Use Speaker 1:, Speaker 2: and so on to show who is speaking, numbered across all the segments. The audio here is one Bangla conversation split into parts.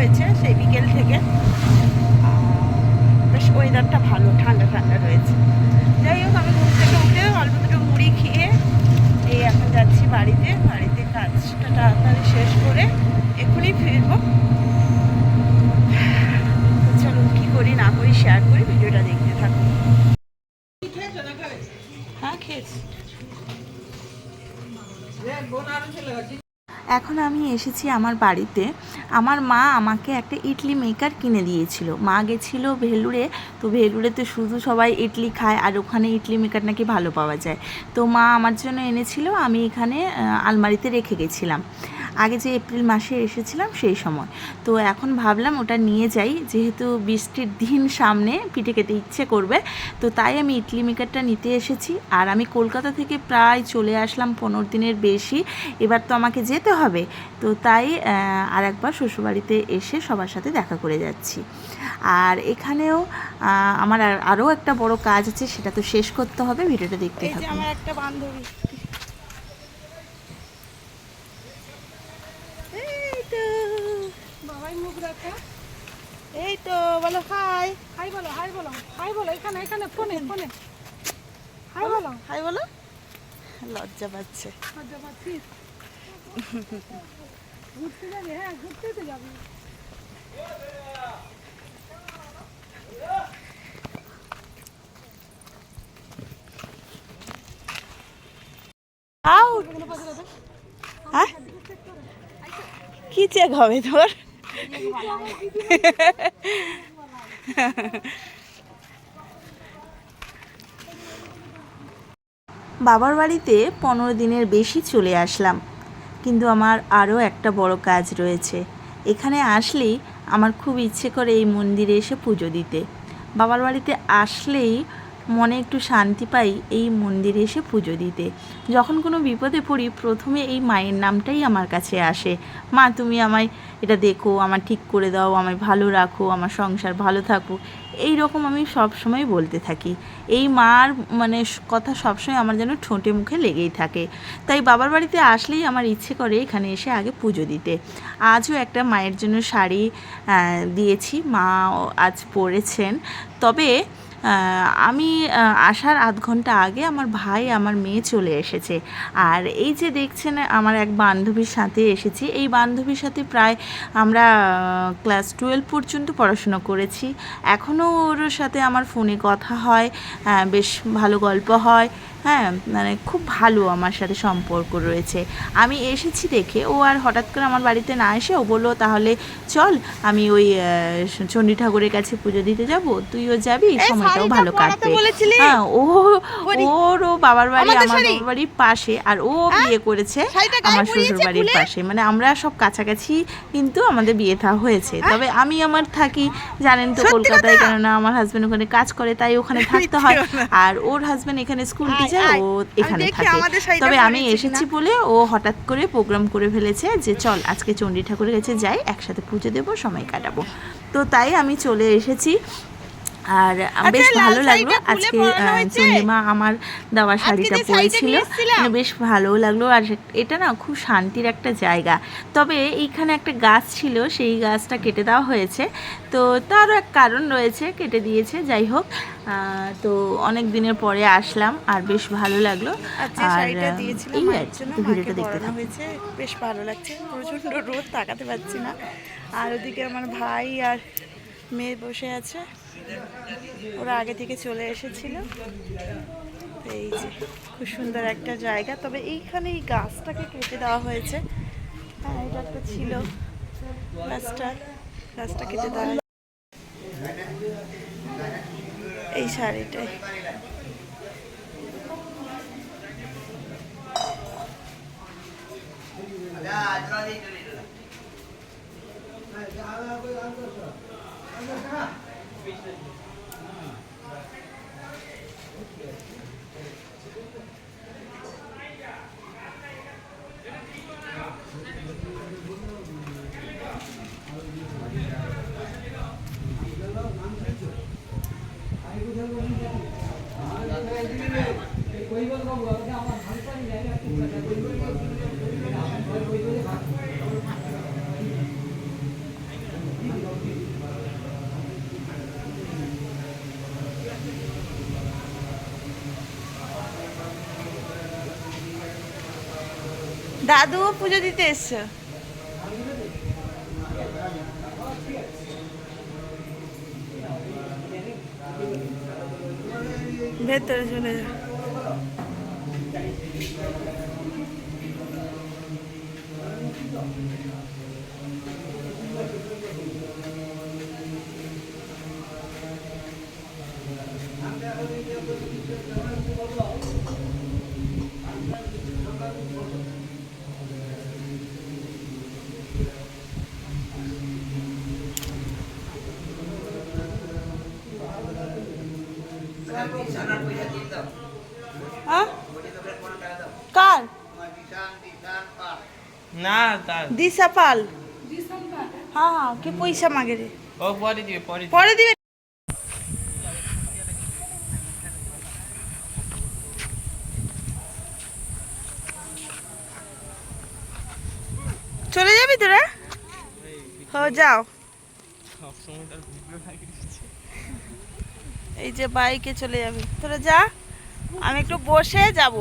Speaker 1: হয়েছে সেই বিকেল থেকে। বেশ ওয়েদারটা ভালো, ঠান্ডা ঠান্ডা রয়েছে। যাই হোক, আমি ঘুম থেকে উঠে অল্প দুটো মুড়ি খেয়ে এই এখন যাচ্ছি বাড়িতে। বাড়িতে কাজটা তাড়াতাড়ি শেষ করে এক্ষুনি ফিরবো। চলুন, কী করি না করি শেয়ার করি, ভিডিওটা দেখতে থাকুন। এখন আমি এসেছি আমার বাড়িতে। আমার মা আমাকে একটা ইডলি মেকার কিনে দিয়েছিল। মা গেছিল ভেলুরে তো ভেলুরে শুধু সবাই ইডলি খায় আর ওখানে ইডলি মেকার নাকি ভালো পাওয়া যায়। তো মা আমার জন্য এনেছিল। আমি এখানে আলমারিতে রেখে গেছিলাম। আগে যে এপ্রিল মাসে এসেছিলাম সেই সময়। তো এখন ভাবলাম ওটা নিয়ে যাই যেহেতু বৃষ্টির দিন সামনে পিঠে খেতে ইচ্ছে করবে তো তাই আমি ইডলি মেকারটা নিতে এসেছি। আর আমি কলকাতা থেকে প্রায় চলে আসলাম পনেরো দিনের বেশি এবার তো আমাকে যেতে হবে। তো তাই আর একবার শ্বশুরবাড়িতে এসে সবার সাথে দেখা করে যাচ্ছি। আর এখানেও আমার আর- আরও একটা বড় কাজ আছে সেটা তো শেষ করতে হবে ভিডিওটা দেখতে থাকুন।
Speaker 2: আমার একটা বান্ধবী
Speaker 1: এই তো
Speaker 2: বাবাই মুখ রাখা
Speaker 1: এই তো বলো হাই
Speaker 2: হাই বলো হাই বলো হাই বলো এখানে এখানে ফোনে ফোনে হাই বলো
Speaker 1: হাই বলো। লজ্জা পাচ্ছে।
Speaker 2: মজা পাচ্ছিস ঘুরতে যাবি হ্যাঁ ঘুরতে তো যাবি।
Speaker 1: হ্যাঁ? কি চেক হবে তোর। বাবার বাড়িতে পনেরো দিনের বেশি চলে আসলাম। কিন্তু আমার আরও একটা বড় কাজ রয়েছে। এখানে আসলেই আমার খুব ইচ্ছে করে এই মন্দিরে এসে পুজো দিতে। বাবার বাড়িতে আসলেই মনে একটু শান্তি পাই এই মন্দিরে এসে পুজো দিতে। যখন কোনো বিপদে পড়ি, প্রথমে এই মায়ের নামটাই আমার কাছে আসে। মা, তুমি আমায় এটা দেখো আমার ঠিক করে দাও, আমায় ভালো রাখো, আমার সংসার ভালো থাকুক। এই রকম আমি সব সময় বলতে থাকি। এই মার মানে কথা সবসময় আমার যেন ঠোঁটে মুখে লেগেই থাকে। তাই বাবার বাড়িতে আসলেই আমার ইচ্ছে করে এখানে এসে আগে পুজো দিতে। আজও একটা মায়ের জন্য শাড়ি দিয়েছি। মা আজ পরেছেন। তবে আমি আসার আধ ঘণ্টা আগে আমার ভাই, আমার মেয়ে চলে এসেছে। আর এই যে দেখছেন, আমার এক বান্ধবীর সাথে এসেছি। এই বান্ধবীর সাথে প্রায় আমরা ক্লাস টুয়েলভ পর্যন্ত পড়াশুনো করেছি। এখনও ওর সাথে আমার ফোনে কথা হয় বেশ ভালো গল্প হয়। হ্যাঁ মানে খুব ভালো আমার সাথে সম্পর্ক রয়েছে। আমি এসেছি দেখে ও আর হঠাৎ করে আমার বাড়িতে না এসে ও বলল তাহলে চল আমি ওই চণ্ডী ঠাকুরের কাছে পুজো দিতে যাব। তুইও যাবি সময়টাও ভালো কাটবে। হ্যাঁ ও
Speaker 2: বলি।
Speaker 1: ওরও বাবার বাড়ি আমার বাড়ির পাশে আর ও বিয়ে করেছে আমার শ্বশুর বাড়ির পাশে। মানে আমরা সব কাছাকাছি কিন্তু আমাদের বিয়ে থা হয়েছে। তবে আমি আমার থাকি জানেন তো কলকাতায় কেননা আমার হাজবেন্ড ওখানে কাজ করে তাই ওখানে থাকতে হয়। আর ওর হাজবেন্ড এখানে স্কুল
Speaker 2: আয়।
Speaker 1: ও এখানে থাকে। তবে আমি এসেছি বলে ও হঠাৎ করে প্রোগ্রাম করে ফেলেছে যে চল আজকে চণ্ডী ঠাকুরের কাছে যাই একসাথে পুজো দেবো সময় কাটাবো। তো তাই আমি চলে এসেছি। আর বেশ
Speaker 2: আচ্ছা,
Speaker 1: ভালো লাগল। আজকে? চন্ডিমা আমার দেওয়া শাড়িটা পরেছিল। বেশ ভালোও লাগল। আর এটা না খুব শান্তির একটা জায়গা। তবে এইখানে একটা গাছ ছিল সেই গাছটা কেটে দেওয়া হয়েছে। তো তারও এক কারণ রয়েছে কেটে দিয়েছে যাই হোক। তো অনেক দিনের পরে আসলাম আর বেশ ভালো লাগল।
Speaker 2: আর
Speaker 1: এই ভিডিওটা দেখতে
Speaker 2: হয়েছে। বেশ ভালো লাগছে। প্রচণ্ড রোদ তাকাতে পারছি না। আর ওদিকে আমার ভাই আর মেয়ে বসে আছে। ওরা আগে থেকে চলে এসেছিল। এই যে, খুব সুন্দর একটা জায়গা। তবে এইখানে এই গাছটাকে কেটে দেওয়া হয়েছে। হ্যাঁ এটা একটা ছিল গাছটা। গাছটা কেটে দেওয়া। এই শাড়িটাই। দাদুও পুজো দিতে এসছো। ভেতরে চলে যা। হ্যাঁ কার
Speaker 3: না
Speaker 2: দিশা পাল। হ্যাঁ হ্যাঁ কি পয়সা মাগে রে?
Speaker 3: ও পরে দিবে পরে দিবে।
Speaker 2: পরে দিবে? চলে যাবি তোরা? হ যাও।
Speaker 3: লাগিয়ে দিচ্ছে।
Speaker 2: এই যে বাইকে চলে যাবি। তোরা যা আমি একটু বসে যাব।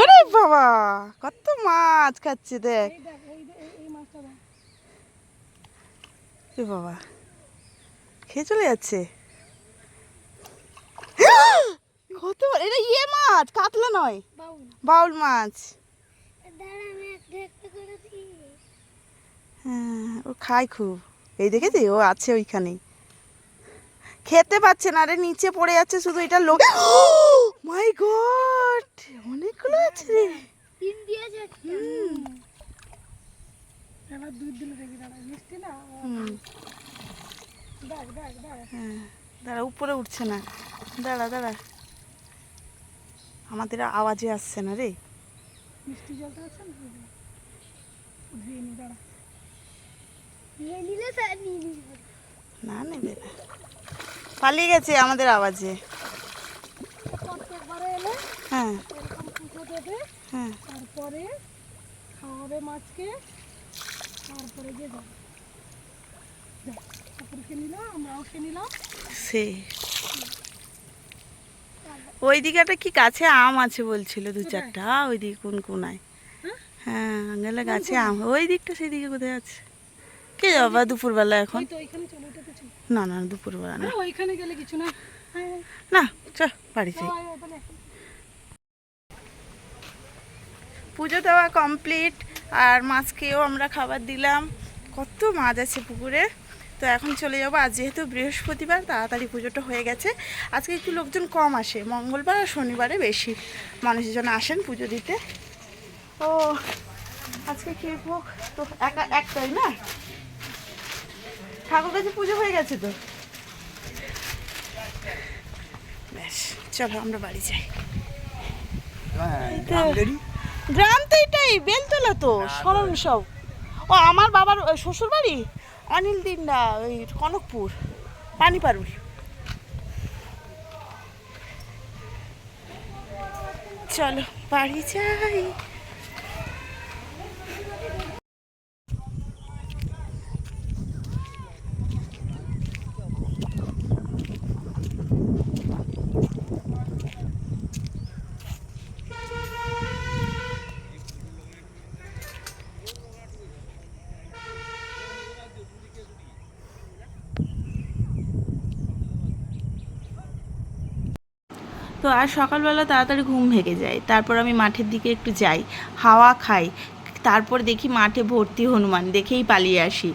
Speaker 2: ওরে বাবা, কত মাছ খাচ্ছে, দেখ। বাবা, খেয়ে চলে যাচ্ছে। কত এটা ইয়ে মাছ, কাতলা নয়, বাউল মাছ। হ্যাঁ ও খায় খুব। এই দেখেছি ও আছে ওইখানেই। খেতে পাচ্ছে না রে নিচে পড়ে যাচ্ছে শুধু এটা লোক। মাই গড অনেকগুলো আছে রে। হ্যাঁ, দাঁড়া উপরে উঠছে না। দাঁড়া দাঁড়া। আমাদের আওয়াজে আসছে না রে। মিষ্টি না? নেবে না পালিয়ে গেছে আমাদের আওয়াজে। হ্যাঁ। হ্যাঁ।
Speaker 4: তারপরে খাওয়াবে মাছকে। তারপরে যে যাবে। ঠাকুরকে নিলাম আমরাও খেয়ে নিলাম।
Speaker 2: সে। ওই দিকে একটা কি গাছে আম আছে বলছিল দু চারটা। ওইদিকে কোন কোনায়? হ্যাঁ? গেলে গাছে আম। ওই দিকটা সেই দিকে কোথায় আছে? কে যাবা দুপুরবেলা এখন? না না দুপুরবেলা না।
Speaker 4: ওইখানে গেলে কিছু না।
Speaker 2: না চ বাড়ি যাই। পুজো দেওয়া কমপ্লিট আর মাছকেও আমরা খাবার দিলাম। কত মাছ আছে পুকুরে। তো এখন চলে যাব। আজ যেহেতু বৃহস্পতিবার তাড়াতাড়ি পুজোটা হয়ে গেছে। আজকে একটু লোকজন কম আসে মঙ্গলবার আর শনিবারে বেশি মানুষজন আসেন পুজো দিতে। ও আজকে কি ভোগ তো একা একটাই না? ঠাকুর কাছে পুজো হয়ে গেছে তো? ব্যাস চলো আমরা বাড়ি যাই। গ্রাম তো এটাই বেলতলা তো স্মরণ সব। ও আমার বাবার ওই শ্বশুর বাড়ি অনিল দিন্ডা ওই কনকপুর পানিপারুল। চলো বাড়ি যাই। তো আর সকালবেলা তাড়াতাড়ি ঘুম ভেঙে যায়। তারপর আমি মাঠের দিকে একটু যাই, হাওয়া খাই। তারপর দেখি মাঠে ভর্তি হনুমান, দেখেই পালিয়ে আসি।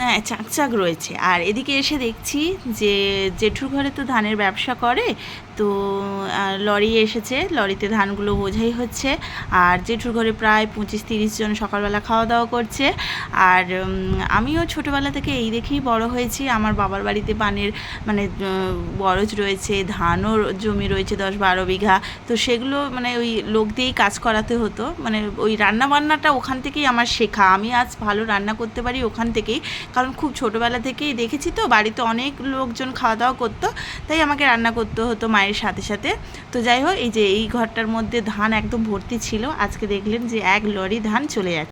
Speaker 2: হ্যাঁ চাকচাক রয়েছে। আর এদিকে এসে দেখছি যে জেঠুর ঘরে তো ধানের ব্যবসা করে
Speaker 1: তো লরি এসেছে, লরিতে ধানগুলো বোঝাই হচ্ছে। আর জেঠুর ঘরে প্রায় পঁচিশ তিরিশ জন সকালবেলা খাওয়া দাওয়া করছে। আর আমিও ছোটোবেলা থেকে এই দেখেই বড় হয়েছি। আমার বাবার বাড়িতে পানের মানে বরজ রয়েছে, ধানও জমি রয়েছে দশ বারো বিঘা। তো সেগুলো মানে ওই লোক দিয়েই কাজ করাতে হতো। মানে ওই রান্না বান্নাটা ওখান থেকেই আমার শেখা। আমি আজ ভালো রান্না করতে পারি ওখান থেকেই। কারণ খুব ছোটোবেলা থেকেই দেখেছি তো, বাড়িতে অনেক লোকজন খাওয়া দাওয়া করতো, তাই আমাকে রান্না করতে হতো মায়ের সাথে সাথে। তো যাই হোক, এই যে এই ঘরটার মধ্যে ধান একদম ভর্তি ছিল। আজকে দেখলেন যে এক লরি ধান চলে যাচ্ছে।